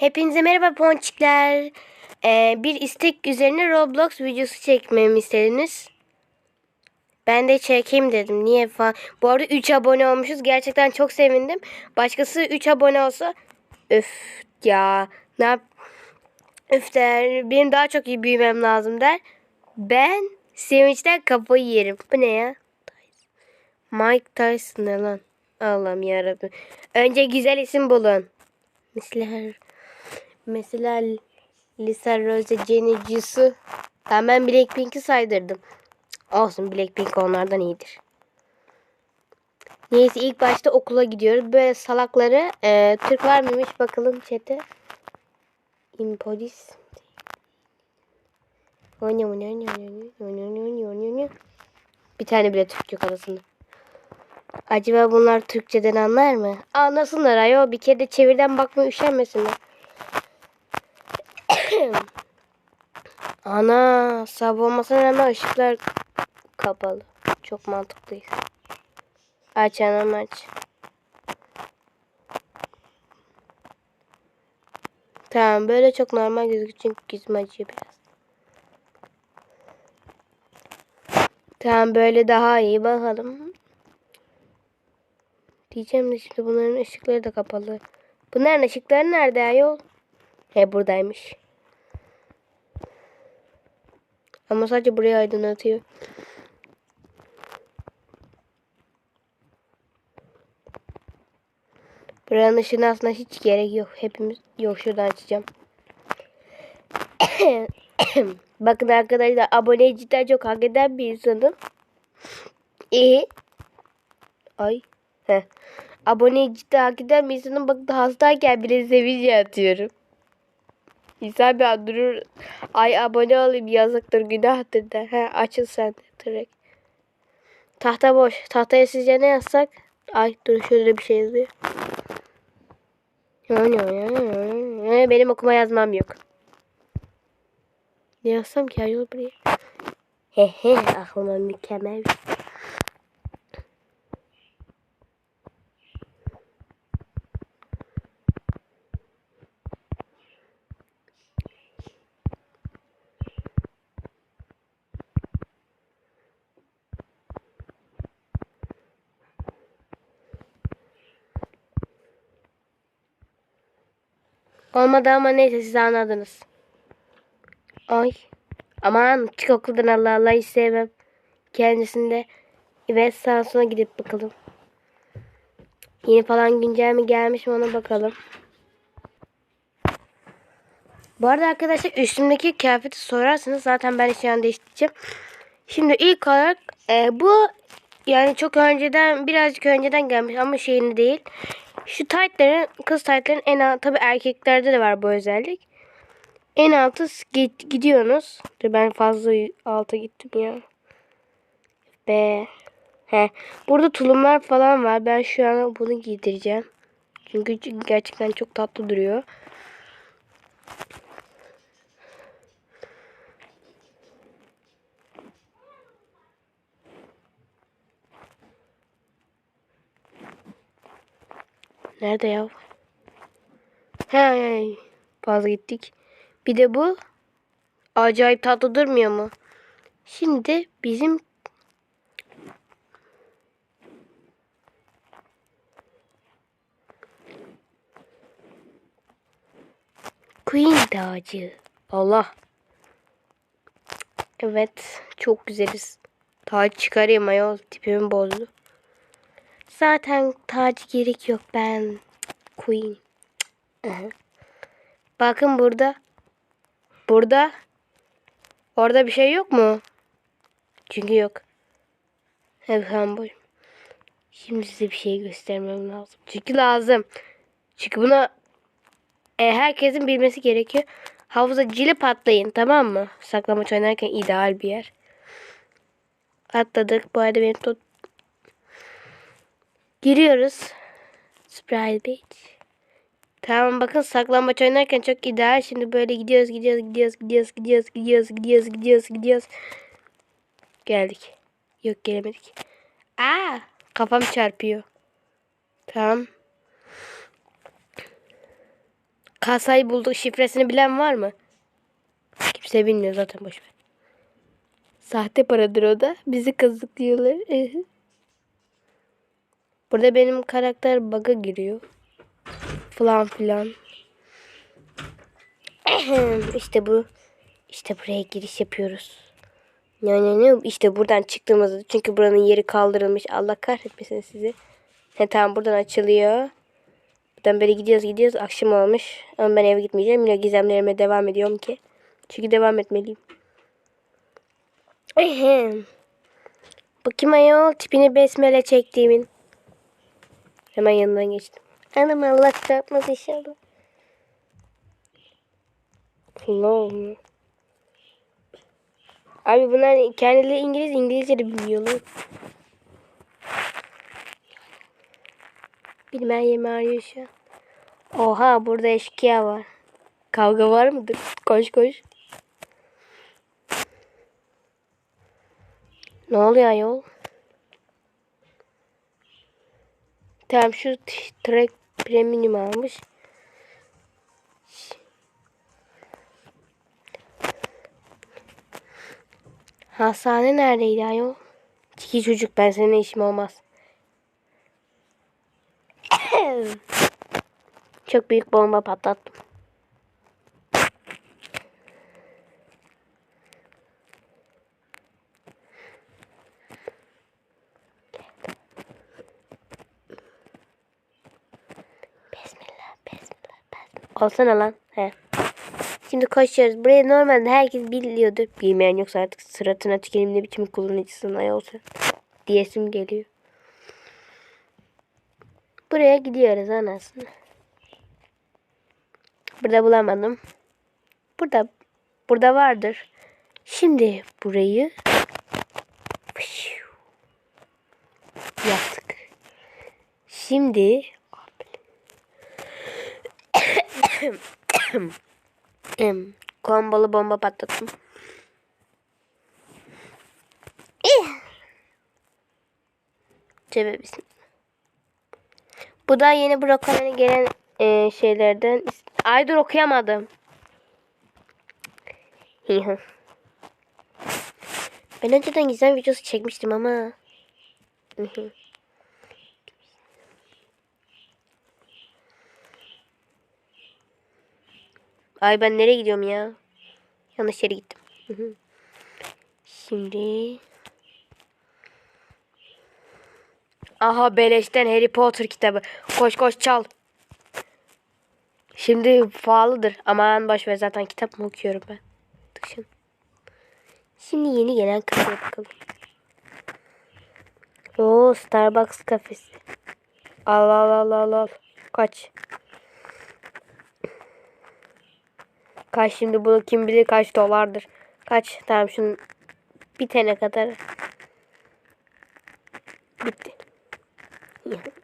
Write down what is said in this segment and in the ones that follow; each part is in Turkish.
Hepinize merhaba ponçikler. Ee, bir istek üzerine Roblox videosu çekmemi istediniz. Ben de çekeyim dedim. Niye falan. Bu arada 3 abone olmuşuz. Gerçekten çok sevindim. Başkası 3 abone olsa öf ya ne yap öf der. Benim daha çok iyi büyümem lazım der. Ben sevinçten kafayı yerim. Bu ne ya? Mike Tyson ne lan? Allah'ım yarabbim. Önce güzel isim bulun. Mesela mesela Lisa Rose Jenny Jisoo. Ben ben Blackpink'i saydırdım. Olsun Blackpink onlardan iyidir. Neyse ilk başta okula gidiyoruz. Böyle salakları e, Türk var mıymış bakalım chat'e. Impodis. Bir tane bile Türk yok arasında. Acaba bunlar Türkçeden anlar mı? Anlasınlar ayol. Bir kere de çevirden bakma üşenmesinler. Ana sabah olmasına rağmen ışıklar kapalı. Çok mantıklıyız. Aç anam aç. Tamam böyle çok normal gözüküyor çünkü gözüm acıyor biraz. Tamam böyle daha iyi bakalım. Diyeceğim de şimdi bunların ışıkları da kapalı. Bunların ışıkları nerede ayol? He buradaymış. Ama sadece burayı aydınlatıyor. Buranın ışığına aslında hiç gerek yok. Hepimiz yok şuradan açacağım. Bakın arkadaşlar aboneyi cidden çok hak eden bir insanım. İyi. Ay. Heh. Aboneyi cidden hak eden bir insanım. Bakın hastayken bile sevince atıyorum. İnsan bir an durur. Ay abone olayım yazıktır günahtır der. He açıl sen direkt. Tahta boş. Tahtaya sizce ne yazsak? Ay dur şöyle bir şey yazıyor. Benim okuma yazmam yok. Ne yazsam ki ayol buraya? He he aklıma mükemmel. Olmadı ama neyse siz anladınız. Ay. Aman çık okuldan Allah Allah hiç sevmem. Kendisinde ve Samsun'a gidip bakalım. Yeni falan güncel mi gelmiş mi ona bakalım. Bu arada arkadaşlar üstümdeki kıyafeti sorarsanız zaten ben şu an değiştireceğim. Şimdi ilk olarak e, bu yani çok önceden birazcık önceden gelmiş ama şeyini değil. Şu taytların kız taytların en alt tabi erkeklerde de var bu özellik. En altı gidiyorsunuz. Ben fazla alta gittim ya. Be. He. Burada tulumlar falan var. Ben şu an bunu giydireceğim. Çünkü gerçekten çok tatlı duruyor. Nerede ya? Hey, fazla gittik. Bir de bu acayip tatlı durmuyor mu? Şimdi bizim Queen tacı. Allah. Evet. Çok güzeliz. Taç çıkarayım ayol. Tipimi bozdu. Zaten taç gerek yok. Ben Queen. Bakın burada. Burada. Orada bir şey yok mu? Çünkü yok. Hep boy. Şimdi size bir şey göstermem lazım. Çünkü lazım. Çünkü buna e, herkesin bilmesi gerekiyor. Havuza cili patlayın tamam mı? Saklamaç oynarken ideal bir yer. Atladık. Bu arada benim tut Giriyoruz. Sprite Beach. Tamam bakın saklambaç oynarken çok ideal. Şimdi böyle gidiyoruz gidiyoruz gidiyoruz gidiyoruz gidiyoruz gidiyoruz gidiyoruz gidiyoruz gidiyoruz. Geldik. Yok gelemedik. Aa kafam çarpıyor. Tamam. Kasayı bulduk. Şifresini bilen var mı? Kimse bilmiyor zaten boşver. Sahte paradır o da. Bizi kazıklıyorlar. Burada benim karakter bug'a giriyor. Falan filan. işte bu. İşte buraya giriş yapıyoruz. Ne ne ne işte buradan çıktığımızda çünkü buranın yeri kaldırılmış. Allah kahretmesin sizi. He tamam buradan açılıyor. Buradan böyle gidiyoruz gidiyoruz. Akşam olmuş. Ama ben eve gitmeyeceğim. Yine gizemlerime devam ediyorum ki. Çünkü devam etmeliyim. Kim ayol? Tipini besmele çektiğimin. Hemen yanından geçtim. Hanım Allah çarpmaz inşallah. Allah Abi bunlar kendileri İngiliz, İngilizce de bilmiyorlar. Bilmem yemi arıyor şu an. Oha burada eşkıya var. Kavga var mıdır? Koş koş. Ne oluyor ayol? Tamam şu track premium almış. Hastane neredeydi ayol? Çiki çocuk ben seninle işim olmaz. Çok büyük bomba patlattım. Olsana lan. He. Şimdi koşuyoruz. Burayı normalde herkes biliyordur. Bilmeyen yoksa artık sıratına tükenim ne biçim kullanıcısın ay olsa. Diyesim geliyor. Buraya gidiyoruz anasını. Burada bulamadım. Burada burada vardır. Şimdi burayı yaptık. Şimdi Em, kombolu bomba patlattım. Sebebisin. Bu da yeni Brokan'a gelen e, şeylerden. Ay dur okuyamadım. ben önceden gizem videosu çekmiştim ama. Ay ben nereye gidiyorum ya? Yanlış yere gittim. Şimdi Aha beleşten Harry Potter kitabı. Koş koş çal. Şimdi pahalıdır. Aman boş ver zaten kitap mı okuyorum ben. Dışın. Şimdi yeni gelen kafeye bakalım. Oo Starbucks kafesi. Al al al al al. Kaç. Kaç şimdi bunu kim bilir kaç dolardır. Kaç tamam şunu bitene kadar. Bitti.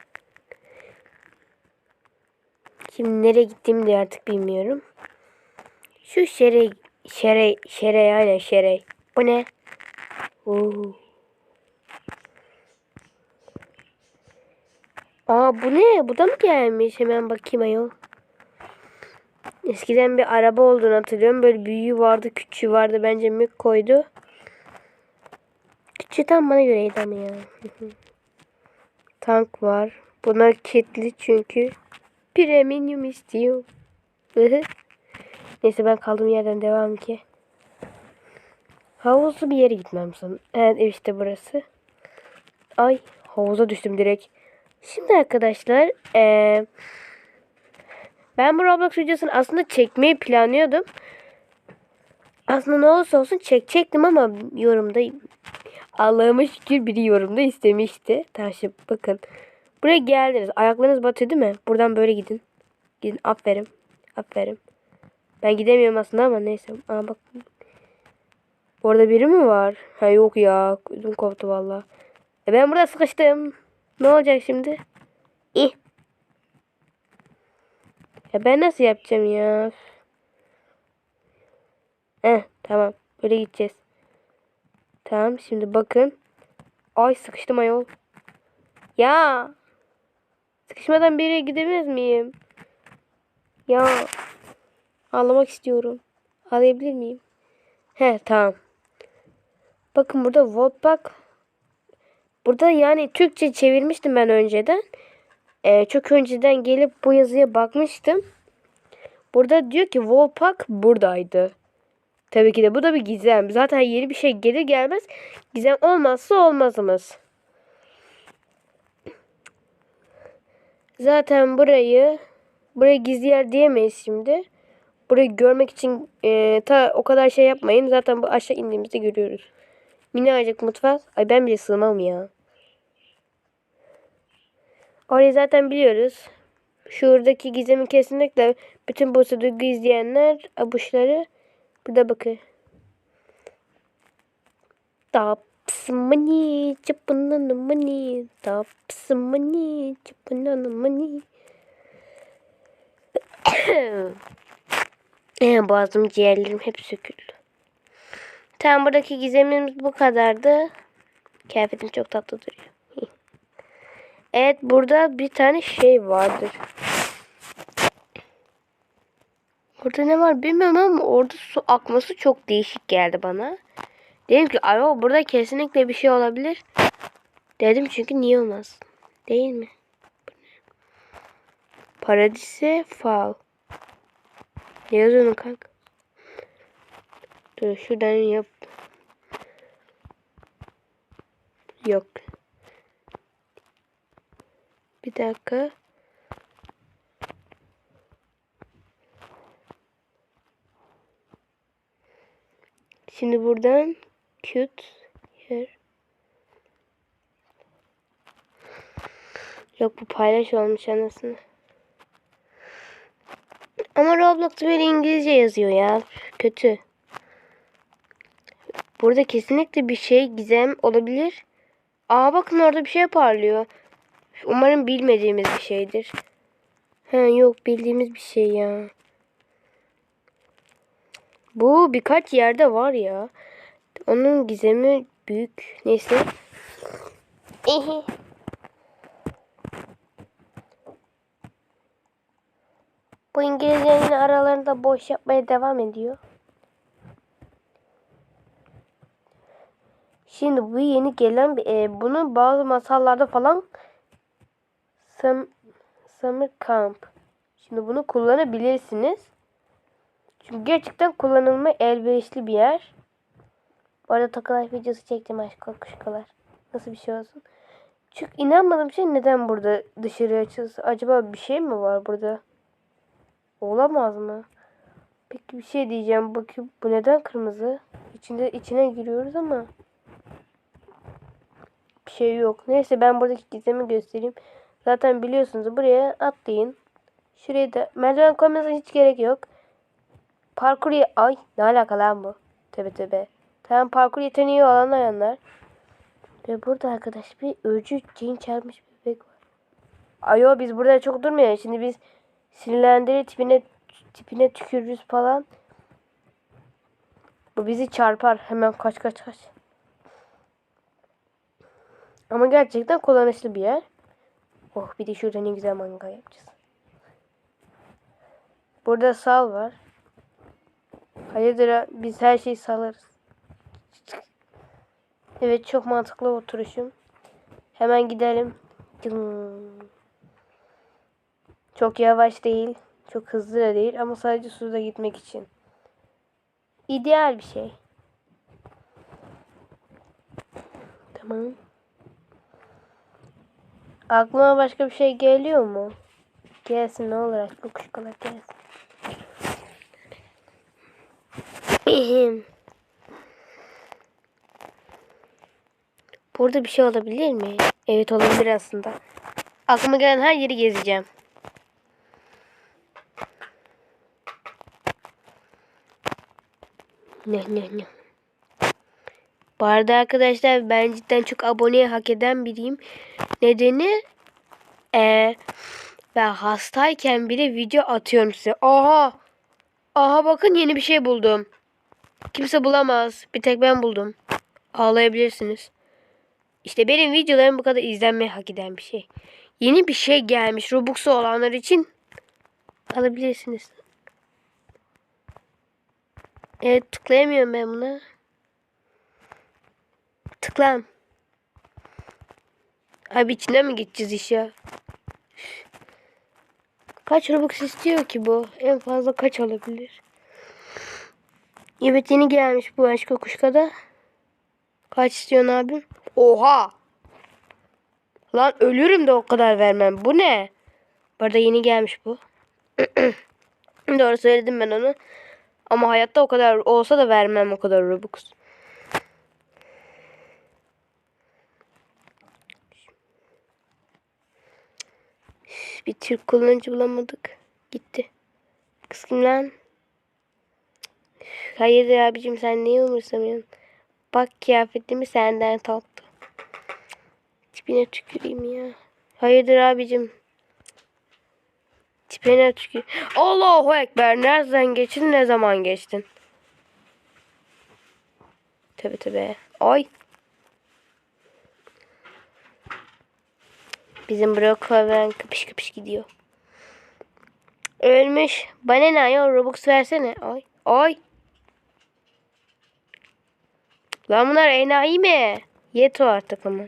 Şimdi nereye gittiğimi de artık bilmiyorum. Şu şere şere şere aynen şere. Bu ne? Oo. Aa bu ne? Bu da mı gelmiş? Hemen bakayım ayol. Eskiden bir araba olduğunu hatırlıyorum. Böyle büyüğü vardı, küçüğü vardı. Bence mük koydu. Küçüğü tam bana göreydi ama ya. Tank var. Bunlar kilitli çünkü premium istiyor. Neyse ben kaldığım yerden devam ki. Havuzlu bir yere gitmem sanırım. Evet işte burası. Ay havuza düştüm direkt. Şimdi arkadaşlar eee ben bu Roblox videosunu aslında çekmeyi planlıyordum. Aslında ne olursa olsun çekecektim ama yorumda Allah'ıma şükür biri yorumda istemişti. Taşı bakın. Buraya geldiniz. Ayaklarınız batıyor değil mi? Buradan böyle gidin. Gidin. Aferin. Aferin. Ben gidemiyorum aslında ama neyse. Aa bak. Orada biri mi var? Ha yok ya. Ödüm koptu valla. E ben burada sıkıştım. Ne olacak şimdi? İh. Ya ben nasıl yapacağım ya? Eh tamam. Böyle gideceğiz. Tamam şimdi bakın. Ay sıkıştım ayol. Ya. Sıkışmadan bir yere gidemez miyim? Ya ağlamak istiyorum. Ağlayabilir miyim? He tamam. Bakın burada Wordpack Burada yani Türkçe çevirmiştim ben önceden. Ee, çok önceden gelip bu yazıya bakmıştım. Burada diyor ki Wallpack buradaydı. Tabii ki de bu da bir gizem. Zaten yeni bir şey gelir gelmez gizem olmazsa olmazımız. Zaten burayı buraya gizli yer diyemeyiz şimdi. Burayı görmek için e, ta o kadar şey yapmayın. Zaten bu aşağı indiğimizde görüyoruz. Minnacık mutfak. Ay ben bile sığmam ya. Orayı zaten biliyoruz. Şuradaki gizemi kesinlikle bütün bu duygu izleyenler abuşları burada bakın. Taps money, çapının money, taps money, çapının money. Eh, Boğazım ciğerlerim hep söküldü. Tamam buradaki gizemimiz bu kadardı. Kıyafetim çok tatlı duruyor. Evet burada bir tane şey vardır. Burada ne var bilmiyorum ama orada su akması çok değişik geldi bana. Dedim ki alo burada kesinlikle bir şey olabilir. Dedim çünkü niye olmaz? Değil mi? Paradise fal. Ne yazıyorsun kanka? Dur şuradan yap. Yok. Bir dakika. Şimdi buradan cute yer. Yok bu paylaş olmuş anasını. Ama Roblox'ta böyle İngilizce yazıyor ya. Kötü. Burada kesinlikle bir şey gizem olabilir. Aa bakın orada bir şey parlıyor. Umarım bilmediğimiz bir şeydir. Ha yok bildiğimiz bir şey ya. Bu birkaç yerde var ya. Onun gizemi büyük. Neyse. Ehe. Bu İngilizcenin aralarında boş yapmaya devam ediyor. Şimdi bu yeni gelen e, bunu bazı masallarda falan Sam, Summer Camp. Şimdi bunu kullanabilirsiniz. Çünkü gerçekten kullanılma elverişli bir yer. Bu arada takılar videosu çektim aşk kuşkalar. Nasıl bir şey olsun. Çünkü inanmadığım şey neden burada dışarı açılsın. Acaba bir şey mi var burada? Olamaz mı? Peki bir şey diyeceğim. Bakayım bu neden kırmızı? İçinde içine giriyoruz ama bir şey yok. Neyse ben buradaki gizemi göstereyim. Zaten biliyorsunuz buraya atlayın. Şuraya da merdiven koymanıza hiç gerek yok. Parkur ye- ay ne alaka lan bu? Tebe tebe. Tamam parkur yeteneği olamayanlar. Ve burada arkadaş bir öcü cin çarpmış bebek var. Ayo biz burada çok durmayalım. Şimdi biz sinirlendirir tipine tipine tükürürüz falan. Bu bizi çarpar. Hemen kaç kaç kaç. Ama gerçekten kullanışlı bir yer. Oh bir de şurada ne güzel mangal yapacağız. Burada sal var. Hayırdır ha, biz her şeyi salarız. Evet çok mantıklı oturuşum. Hemen gidelim. Çok yavaş değil. Çok hızlı da değil ama sadece suda gitmek için. İdeal bir şey. Tamam. Aklıma başka bir şey geliyor mu? Gelsin ne olur aşkım kuşkalar gelsin. Burada bir şey olabilir mi? Evet olabilir aslında. Aklıma gelen her yeri gezeceğim. Ne ne ne. Bu arada arkadaşlar ben cidden çok aboneye hak eden biriyim. Nedeni ee, ben hastayken bile video atıyorum size. Aha! Aha bakın yeni bir şey buldum. Kimse bulamaz. Bir tek ben buldum. Ağlayabilirsiniz. İşte benim videolarım bu kadar izlenmeye hak eden bir şey. Yeni bir şey gelmiş Robux'u olanlar için. Alabilirsiniz. Evet tıklayamıyorum ben buna. Tıklam. Abi içine mi gideceğiz iş ya? Kaç Robux istiyor ki bu? En fazla kaç alabilir? Evet yeni gelmiş bu aşk kuşkada. Kaç istiyorsun abim? Oha! Lan ölürüm de o kadar vermem. Bu ne? Bu arada yeni gelmiş bu. Doğru söyledim ben onu. Ama hayatta o kadar olsa da vermem o kadar Robux. Bir Türk kullanıcı bulamadık. Gitti. Kız kim lan? Hayırdır abicim sen niye umursamıyorsun? Bak kıyafetimi senden taptı. Tipine tüküreyim ya. Hayırdır abicim? Tipine tükür. Allahu Ekber. Nereden geçtin ne zaman geçtin? Tabi tabi. Ay. Bizim Brokoven kapış kapış gidiyor. Ölmüş. Bana ne ya Robux versene. Ay. Ay. Lan bunlar enayi mi? Yeto artık ama.